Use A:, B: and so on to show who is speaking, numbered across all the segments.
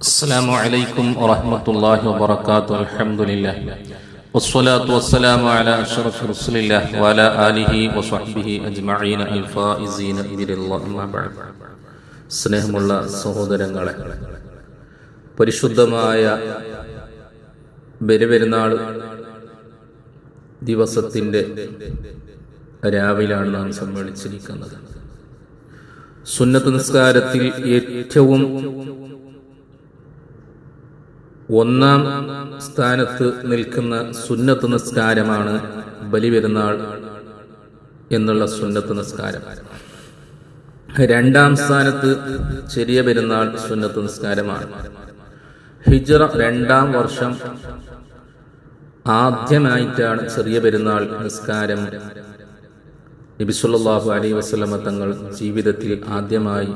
A: السلام عليكم ورحمة الله وبركاته الحمد لله والصلاة والسلام على أشرف رسول الله وعلى آله وصحبه أجمعين الفائزين بإذن الله أما بعد സ്നേഹമുള്ള സഹോദരങ്ങളെ പരിശുദ്ധമായ ബലിപെരുന്നാൾ ദിവസത്തിൻ്റെ രാവിലാണ് നാം സമ്മേളിച്ചിരിക്കുന്നത് സുന്നത്ത് നിസ്കാരത്തിൽ ഏറ്റവും ഒന്നാം സ്ഥാനത്ത് നിൽക്കുന്ന സുന്നത്ത് നിസ്കാരമാണ് ബലിപെരുന്നാൾ എന്നുള്ള സുന്നത്ത് നിസ്കാരം. രണ്ടാം സ്ഥാനത്ത് ചെറിയ പെരുന്നാൾ സുന്നത്ത് നിസ്കാരമാണ്. ഹിജറ രണ്ടാം വർഷം ആദ്യമായിട്ടാണ് ചെറിയ പെരുന്നാൾ നിസ്കാരം. നബിസുല്ലാഹു അലൈ വസ്ലമ തങ്ങൾ ജീവിതത്തിൽ ആദ്യമായി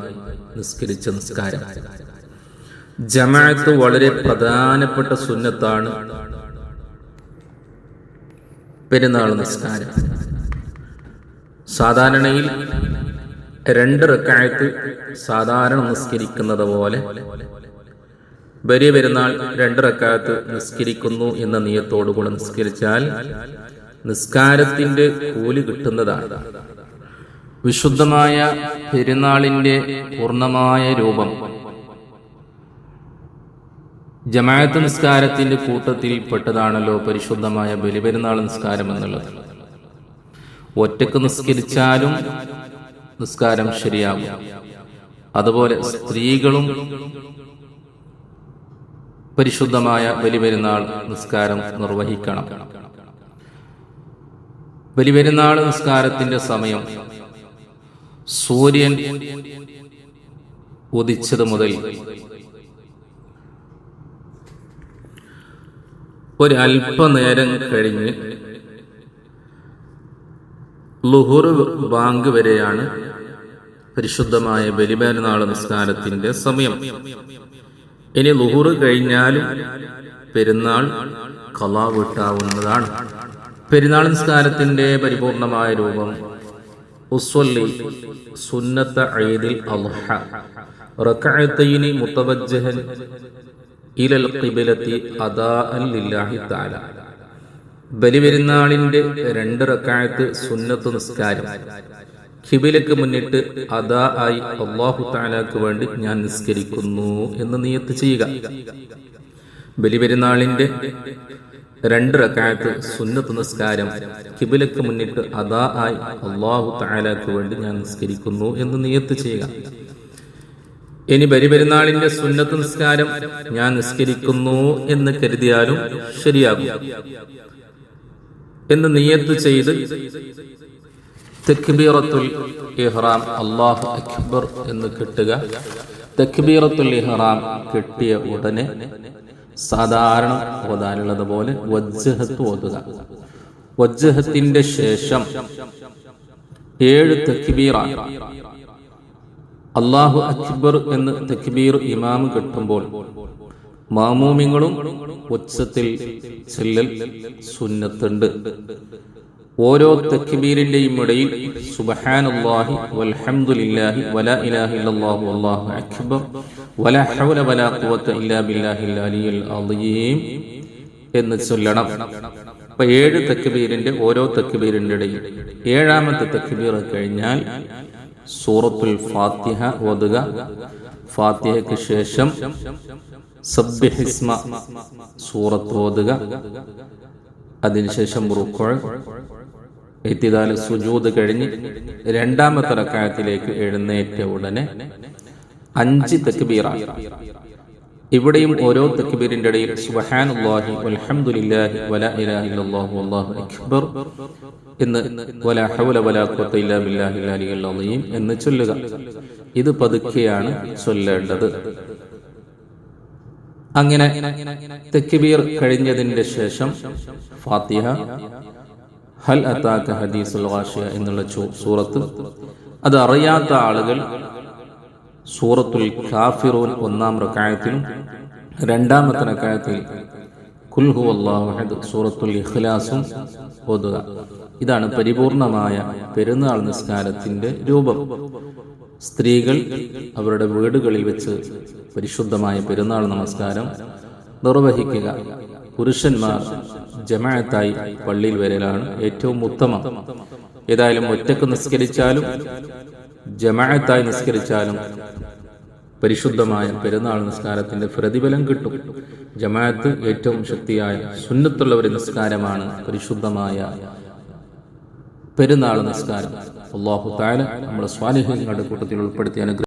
A: നിസ്കരിച്ച നിസ്കാരം. ജമാഅത്ത് വളരെ പ്രധാനപ്പെട്ട സുന്നത്താണ്. പെരുന്നാൾ നിസ്കാരം. സാധാരണയിൽ രണ്ട് റക്കായത്ത് സാധാരണ നിസ്കരിക്കുന്നത് പോലെ വലിയ പെരുന്നാൾ രണ്ട് റക്കായത്ത് നിസ്കരിക്കുന്നു എന്ന നിയത്തോടുകൂടെ നിസ്കരിച്ചാൽ നിസ്കാരത്തിന്റെ കൂലി കിട്ടുന്നതാണ്. വിശുദ്ധമായ പെരുന്നാളിന്റെ പൂർണമായ രൂപം ജമാഅത്ത് നിസ്കാരത്തിന്റെ കൂട്ടത്തിൽ പെട്ടതാണല്ലോ പരിശുദ്ധമായ ബലിപെരുന്നാൾ നിസ്കാരം എന്നുള്ളത്. ഒറ്റയ്ക്ക് നിസ്കരിച്ചാലും നിസ്കാരം ശരിയാകും. അതുപോലെ സ്ത്രീകളും പരിശുദ്ധമായ ബലിപെരുന്നാൾ നിസ്കാരം നിർവഹിക്കണം. ബലിപെരുന്നാൾ നിസ്കാരത്തിന്റെ സമയം സൂര്യൻ ഉദിച്ചത് മുതൽ ഒരു അല്പനേരം കഴിഞ്ഞ് ലുഹുർ ബാങ്ക് വരെയാണ് പരിശുദ്ധമായ ബലിപെരുന്നാൾ നിസ്കാരത്തിന്റെ സമയം. ഇനി ലുഹുർ കഴിഞ്ഞാൽ പെരുന്നാൾ കലാ വിട്ടാവുന്നതാണ്. പെരുന്നാൾ നിസ്കാരത്തിന്റെ പരിപൂർണമായ രൂപം ഉസ്വല്ലി സുന്നത്ത ഐദിൽ അൽഹ. റക്അത്തൈനി മുത്തവജ്ജഹൻ ഇലൽ ഖിബലത്തി അദാ രണ്ട് റക്കായത്ത് സുന്നത്ത് നിസ്കാരം. ഖിബിലക്ക് മുന്നിട്ട് അദാ ആയി അള്ളാഹു താലാക്ക് വേണ്ടി ഞാൻ നിസ്കരിക്കുന്നു എന്ന് നിയത്ത് ചെയ്യുക. ബലിപെരുന്നാളിന്റെ രണ്ട് റക്കായത്ത് സുന്നത്ത് നിസ്കാരം കിബിലക്ക് മുന്നിട്ട് അദാ ആയി അള്ളാഹു താലാക്ക് വേണ്ടി ഞാൻ നിസ്കരിക്കുന്നു എന്ന് നിയത്ത് ചെയ്യുക. ഇനി ബലിപെരുന്നാളിന്റെ സുന്നത്ത് നിസ്കാരം ഞാൻ നിസ്കരിക്കുന്നു എന്ന് കരുതിയാലും ശരിയാകും. എന്ന് നിയത്ത് ചെയ്ത് തക്ബീറത്തുൽ ഇഹ്റാം അള്ളാഹു അക്ബർ എന്ന് കിട്ടുക. തക്ബീറത്തുൽ ഇഹ്റാം കിട്ടിയ ഉടനെ സാധാരണ ഓതാനുള്ളത് പോലെ വജ്ജഹത്ത് ഓതുക. വജ്ജഹത്തിന്റെ ശേഷം ഏഴ് തക്ബീറാണ്. അള്ളാഹു അക്ബർ എന്ന് തക്ബീർ ഇമാം കിട്ടുമ്പോൾ മാമൂമിങ്ങളും ഉച്ചത്തിൽ ചെല്ലൽ സുന്നത്തുണ്ട്. ഓരോ തക്ബീരിന്റെയും ഇടയിൽ സുബ്ഹാനല്ലാഹി വൽഹംദുലില്ലാഹി വലാ ഇലാഹ ഇല്ലല്ലാഹു വല്ലാഹു അക്ബർ വലാ ഹൗല വലാ ഖുവത ഇല്ലാ ബില്ലാഹിൽ അലിയിൽ അളീം എന്ന് ചൊല്ലണം. അപ്പൊ ഏഴ് തക്ബീരിന്റെ ഓരോ തക്ബീരിന്റെ ഇടയിൽ ഏഴാമത്തെ തക്ബീർ കഴിഞ്ഞാൽ സൂറത്തുൽ ഫാത്തിഹ ഓതുക. ഫാത്തിഹയ്ക്ക് ശേഷം സബ്ബിഹിസ്മ സൂറത്ത് ഓതുക. അതിനുശേഷം റുക്കോൾ എത്തിദാൽ സുജൂത് കഴിഞ്ഞ് രണ്ടാമത്തെ റക്കായത്തിലേക്ക് എഴുന്നേറ്റ ഉടനെ അഞ്ച് തക്ബീറാണ്. ഇവിടെയും ഓരോ തക്ബീറിന്റെ ഇടയിൽ സുബ്ഹാനല്ലാഹി വൽഹംദുലില്ലാഹി വലാ ഇലാഹ ഇല്ലല്ലാഹു വല്ലാഹു അക്ബർ എന്ന് വലാ ഹൗല വലാ ഖുവത ഇല്ലാ എന്ന് ചൊല്ലുക. ഇത് പതുക്കെയാണ് ചൊല്ലേണ്ടത്. അങ്ങനെ തെക്കുബീർ കഴിഞ്ഞതിന്റെ ശേഷം ഫാത്തിഹ ഹൽ അത്താക്ക ഹദീസുൽ വാഷിയ എന്നുള്ള സൂറത്ത് അത് അറിയാത്ത ആളുകൾ സൂറത്തുൽ കാഫിറൂൻ ഒന്നാം റക്കായത്തിലും രണ്ടാമത്തെ റക്കായത്തിൽ കുൽഹു അള്ളാഹു സൂറത്തുൽ ഇഖ്ലാസും ഓതുക. ഇതാണ് പരിപൂർണമായ പെരുന്നാൾ നിസ്കാരത്തിന്റെ രൂപം. സ്ത്രീകൾ അവരുടെ വീടുകളിൽ വെച്ച് പരിശുദ്ധമായ പെരുന്നാൾ നമസ്കാരം നിർവഹിക്കുക. പുരുഷന്മാർ ജമാഅത്തായി പള്ളിയിൽ വരലാണ് ഏറ്റവും ഉത്തമം. ഏതായാലും ഒറ്റയ്ക്ക് നിസ്കരിച്ചാലും ജമാഅത്തായി നിസ്കരിച്ചാലും പരിശുദ്ധമായ പെരുന്നാൾ നിസ്കാരത്തിന്റെ പ്രതിഫലം കിട്ടും. ജമാഅത്ത് ഏറ്റവും ശക്തിയായ സുന്നത്തുള്ള ഒരു നിസ്കാരമാണ് പരിശുദ്ധമായ പെരുന്നാൾ നിസ്കാരം. അള്ളാഹു താല നമ്മുടെ സ്വാലിഹ്യങ്ങളുടെ കൂട്ടത്തിൽ ഉൾപ്പെടുത്തി അനുഗ്രഹിക്കും.